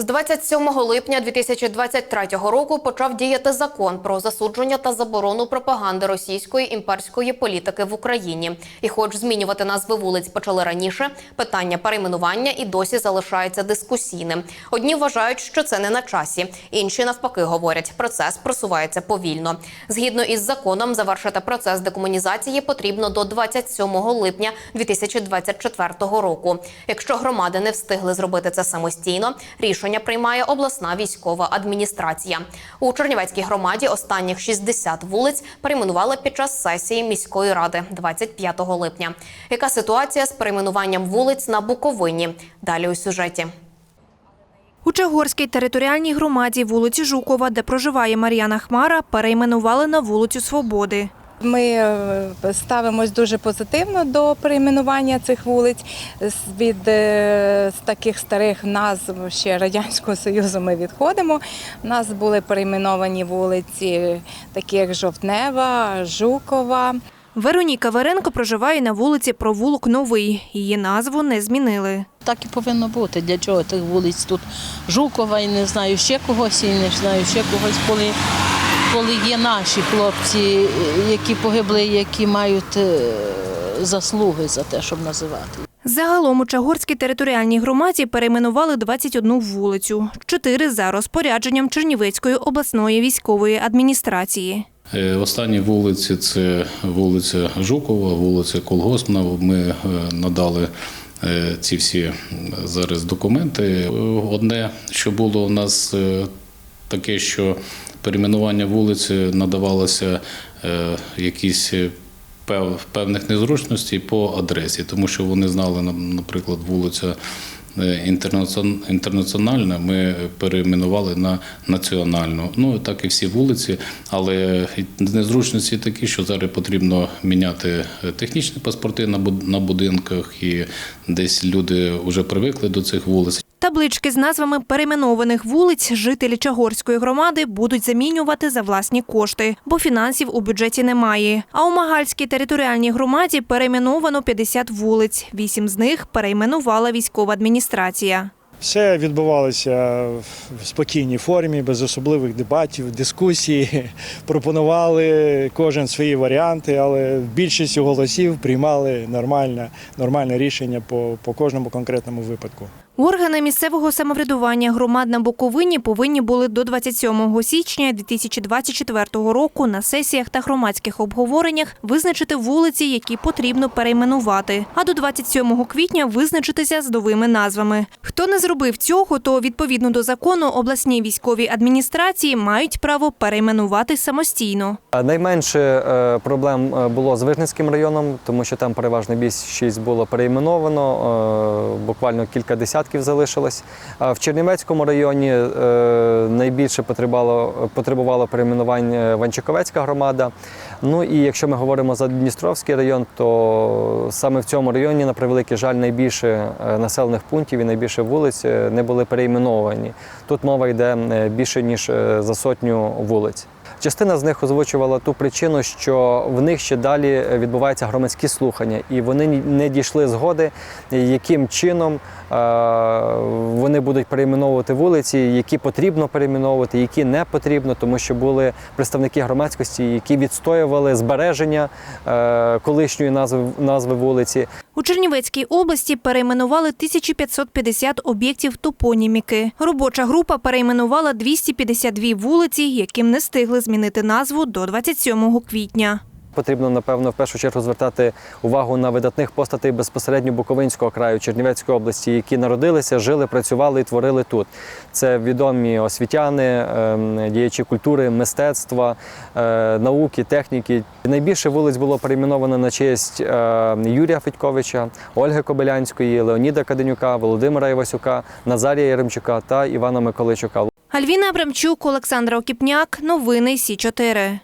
З 27 липня 2023 року почав діяти закон про засудження та заборону пропаганди російської імперської політики в Україні. І, хоч змінювати назви вулиць почали раніше, питання перейменування і досі залишається дискусійним. Одні вважають, що це не на часі, інші навпаки говорять, процес просувається повільно. Згідно із законом, завершити процес декомунізації потрібно до 27 липня 2024 року. Якщо громади не встигли зробити це самостійно, рішення приймає обласна військова адміністрація. У Чернівецькій громаді останніх 60 вулиць перейменували під час сесії міської ради 25 липня. Яка ситуація з перейменуванням вулиць на Буковині? Далі у сюжеті. У Чагорській територіальній громаді вулиці Жукова, де проживає Мар'яна Хмара, перейменували на вулицю Свободи. Ми е, ставимось дуже позитивно до перейменування цих вулиць. Від е, з таких старих назв ще Радянського Союзу ми відходимо. У нас були перейменовані вулиці, такі як Жовтнева, Жукова. Вероніка Веренко проживає на вулиці Провулок Новий. Її назву не змінили. Так і повинно бути. Для чого тих вулиць тут Жукова і не знаю ще когось, і не знаю ще когось, коли, коли є наші хлопці, які погибли, які мають е, заслуги за те, щоб називати. Загалом у Чагорській територіальній громаді перейменували 21 вулицю, чотири за розпорядженням Чернівецької обласної військової адміністрації. Е, Останні вулиці це вулиця Жукова, вулиця Колгоспна. Ми е, надали ці всі зараз документи. Одне, що було у нас таке, що перейменування вулиці надавалося е, якісь е, пев- певних незручностей по адресі, тому що вони знали, наприклад, вулиця. е, Інтернаціональна ми перейменували на національну. Ну так і всі вулиці, але незручності такі, що зараз потрібно міняти технічні паспорти на будинках, і десь люди вже привикли до цих вулиць. Таблички з назвами перейменованих вулиць жителі Чагорської громади будуть замінювати за власні кошти, бо фінансів у бюджеті немає. А у Магальській територіальній громаді перейменовано 50 вулиць. Вісім з них перейменувала військова адміністрація. Все відбувалося в спокійній формі, без особливих дебатів, дискусій. Пропонували кожен свої варіанти, але більшістю голосів приймали нормальне, нормальне рішення по, по кожному конкретному випадку. Органи місцевого самоврядування громад на Буковині повинні були до 27 січня 2024 року на сесіях та громадських обговореннях визначити вулиці, які потрібно перейменувати, а до 27 квітня визначитися з новими назвами. Хто не зробив цього, то відповідно до закону обласні військові адміністрації мають право перейменувати самостійно. Найменше е, проблем е, було з Вижницьким районом, тому що там переважна більшість було перейменовано, е, буквально кілька десятків залишилось. А в Чернівецькому районі е, найбільше потребувало, потребувало перейменування Ванчиковецька громада. Ну і якщо ми говоримо за Дністровський район, то саме в цьому районі, на превеликий жаль, найбільше е, населених пунктів і найбільше вулиць е, не були перейменовані. Тут мова йде е, більше ніж е, за сотню вулиць. Частина з них озвучувала ту причину, що в них ще далі відбуваються громадські слухання, і вони не дійшли згоди, яким чином е, вони будуть перейменовувати вулиці, які потрібно перейменовувати, які не потрібно, тому що були представники громадськості, які відстоювали збереження е, колишньої назви назви вулиці. У Чернівецькій області перейменували 1550 об'єктів топоніміки. Робоча група перейменувала 252 вулиці, яким не встигли змінити назву до 27 квітня. Потрібно, напевно, в першу чергу звертати увагу на видатних постатей безпосередньо Буковинського краю, Чернівецької області, які народилися, жили, працювали і творили тут. Це відомі освітяни, ем, діячі культури, мистецтва, е, науки, техніки. Найбільше вулиць було перейменовано на честь е, Юрія Федьковича, Ольги Кобилянської, Леоніда Каденюка, Володимира Івасюка, Назарія Яремчука та Івана Миколайчука. Альвіна Абрамчук, Олександра Окіпняк. Новини Сі 4